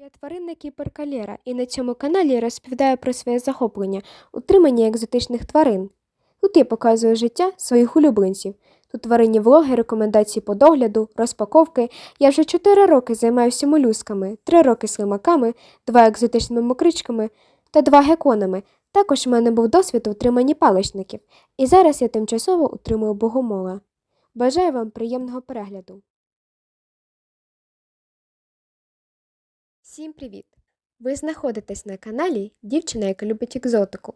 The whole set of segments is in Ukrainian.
Я тваринна кіперка Лєра, і на цьому каналі розповідаю про своє захоплення утримання екзотичних тварин. Тут я показую життя своїх улюбленців. Тут тваринні влоги, рекомендації по догляду, розпаковки. Я вже 4 роки займаюся молюсками, 3 роки слимаками, 2 екзотичними мокричками та 2 геконами. Також у мене був досвід у утриманні паличників, і зараз я тимчасово утримую богомола. Бажаю вам приємного перегляду. Всім привіт! Ви знаходитесь на каналі Дівчина, яка любить екзотику.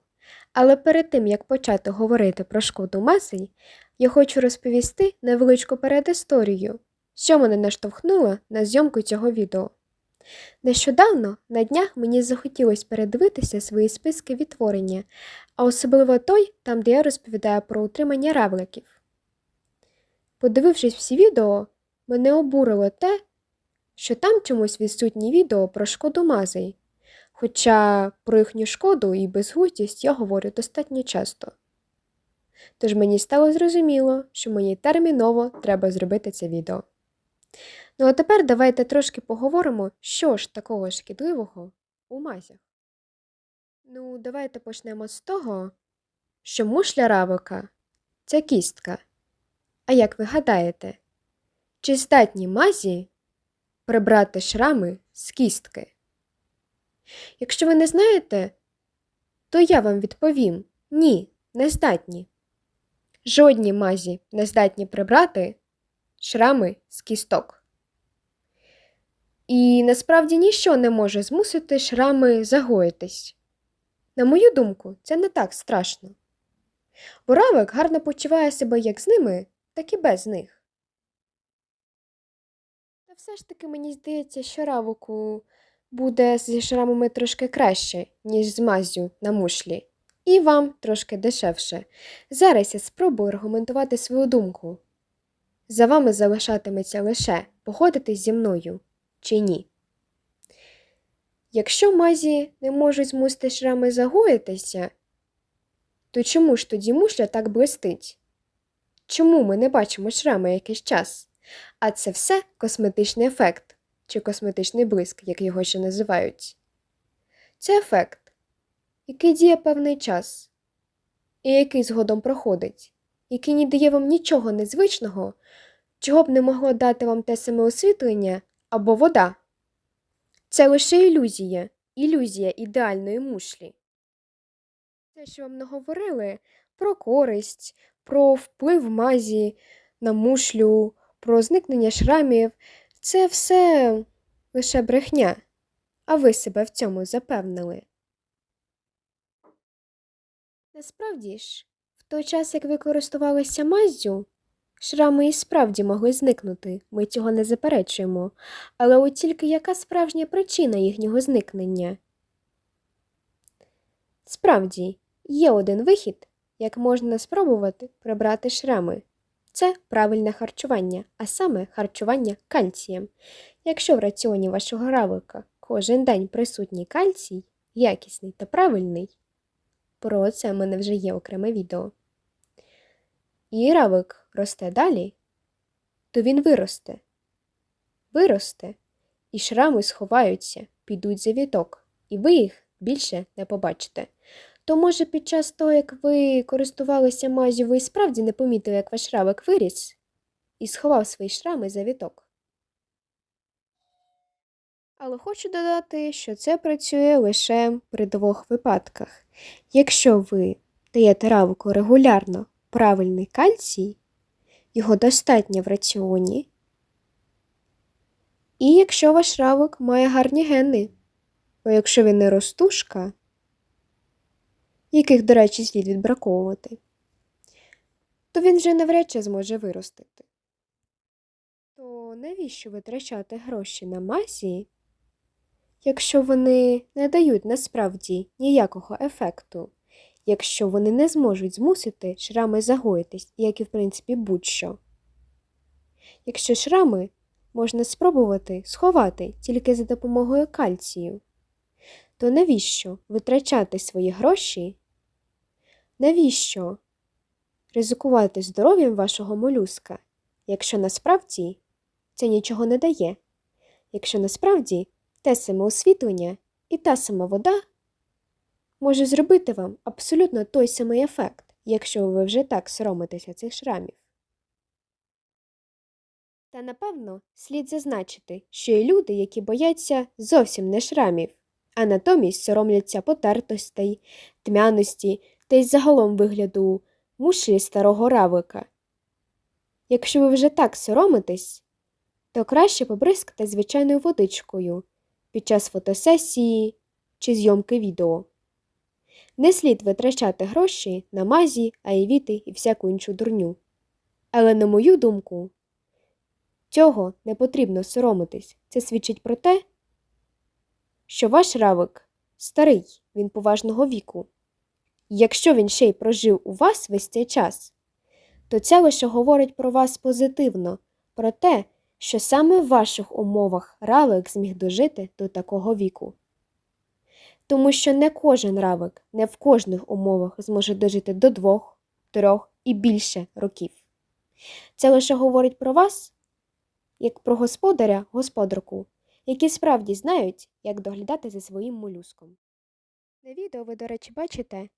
Але перед тим, як почати говорити про шкоду масень, я хочу розповісти невеличку передісторію, що мене наштовхнуло на зйомку цього відео. Нещодавно на днях мені захотілося передивитися свої списки відтворення, а особливо той, там, де я розповідаю про утримання равликів. Подивившись всі відео, мене обурило те, що там чомусь відсутні відео про шкоду мазей, хоча про їхню шкоду і безглуздість я говорю достатньо часто. Тож мені стало зрозуміло, що мені терміново треба зробити це відео. Ну а тепер давайте трошки поговоримо, що ж такого шкідливого у мазях. Ну, давайте почнемо з того, що мушля равика це кістка. А як ви гадаєте, чи здатні мазі прибрати шрами з кістки? Якщо ви не знаєте, то я вам відповім ні, не здатні. Жодні мазі не здатні прибрати шрами з кісток. І насправді ніщо не може змусити шрами загоїтись. На мою думку, це не так страшно. Буравик гарно почуває себе як з ними, так і без них. Та все ж таки мені здається, що равику буде зі шрамами трошки краще, ніж з мазю на мушлі, і вам трошки дешевше. Зараз я спробую аргументувати свою думку. За вами залишатиметься лише погодитись зі мною чи ні. Якщо мазі не можуть змусити шрами загоїтися, то чому ж тоді мушля так блистить? Чому ми не бачимо шрами якийсь час? А це все косметичний ефект чи косметичний блиск, як його ще називають. Це ефект, який діє певний час, і який згодом проходить, який не дає вам нічого незвичного, чого б не могло дати вам те саме освітлення або вода. Це лише ілюзія, ілюзія ідеальної мушлі. Те, що вам наговорили про користь, про вплив мазі на мушлю, про зникнення шрамів, це все лише брехня, а ви себе в цьому запевнили. Насправді ж, в той час, як ви користувалися маззю, шрами і справді могли зникнути, ми цього не заперечуємо, але от тільки яка справжня причина їхнього зникнення? Справді, є один вихід, як можна спробувати прибрати шрами. Це правильне харчування, а саме харчування кальцієм. Якщо в раціоні вашого равлика кожен день присутній кальцій, якісний та правильний, про це в мене вже є окреме відео. І равлик росте далі, то він виросте. Виросте, і шрами сховаються, підуть за віток, і ви їх більше не побачите. То, може, під час того, як ви користувалися мазю, ви справді не помітили, як ваш равик виріс і сховав свої шрами за віток. Але хочу додати, що це працює лише при двох випадках. Якщо ви даєте равику регулярно правильний кальцій, його достатньо в раціоні, і якщо ваш равик має гарні гени, бо якщо він не ростушка, яких, до речі, слід відбраковувати, то він вже навряд чи зможе виростити. То навіщо витрачати гроші на мазі, якщо вони не дають насправді ніякого ефекту, якщо вони не зможуть змусити шрами загоїтись, як і в принципі будь-що? Якщо шрами можна спробувати сховати тільки за допомогою кальцію, то навіщо витрачати свої гроші? Навіщо ризикувати здоров'ям вашого молюска, якщо насправді це нічого не дає, якщо насправді те саме освітлення і та сама вода може зробити вам абсолютно той самий ефект, якщо ви вже так соромитеся цих шрамів. Та напевно слід зазначити, що є люди, які бояться зовсім не шрамів, а натомість соромляться потертостей, тьмяності та й загалом вигляду мушлі старого равлика. Якщо ви вже так соромитесь, то краще побризкати звичайною водичкою під час фотосесії чи зйомки відео. Не слід витрачати гроші на мазі, аєвіти і всяку іншу дурню. Але, на мою думку, цього не потрібно соромитись. Це свідчить про те, що ваш равик старий, він поважного віку. Якщо він ще й прожив у вас весь цей час, то це лише говорить про вас позитивно, про те, що саме в ваших умовах равик зміг дожити до такого віку. Тому що не кожен равик не в кожних умовах зможе дожити до двох, трьох і більше років. Це лише говорить про вас, як про господаря, господарку, які справді знають, як доглядати за своїм молюском. На відео ви, до речі, бачите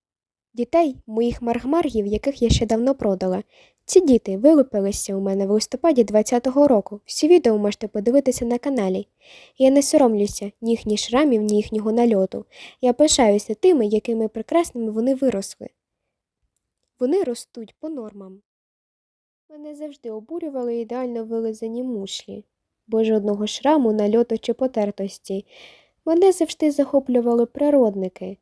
дітей моїх маргмаргів, яких я ще давно продала. Ці діти вилупилися у мене в листопаді 20-го року. Всі відео можете подивитися на каналі. Я не соромлюся ні їхніх шрамів, ні їхнього нальоту. Я пишаюся тими, якими прекрасними вони виросли. Вони ростуть по нормам. Мене завжди обурювали ідеально вилизані мушлі, бо жодного шраму, нальоту чи потертості. Мене завжди захоплювали природники.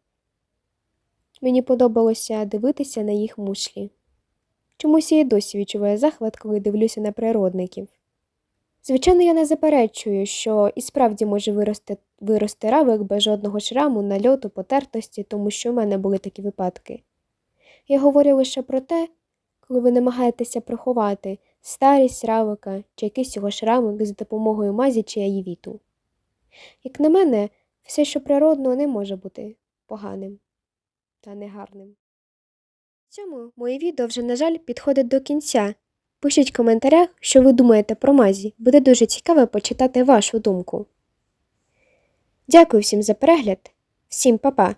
Мені подобалося дивитися на їх мушлі. Чомусь я і досі відчуваю захват, коли дивлюся на природників. Звичайно, я не заперечую, що і справді може вирости, вирости равик без жодного шраму, нальоту, потертості, тому що в мене були такі випадки. Я говорю лише про те, коли ви намагаєтеся приховати старість равика чи якийсь його шрамик за допомогою мазі чи аєвіту. Як на мене, все, що природно, не може бути поганим та негарним. Цьому моє відео вже, на жаль, підходить до кінця. Пишіть в коментарях, що ви думаєте про мазі. Буде дуже цікаво почитати вашу думку. Дякую всім за перегляд, всім па-па.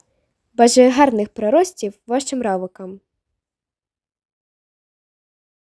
Бажаю гарних приростів вашим равикам.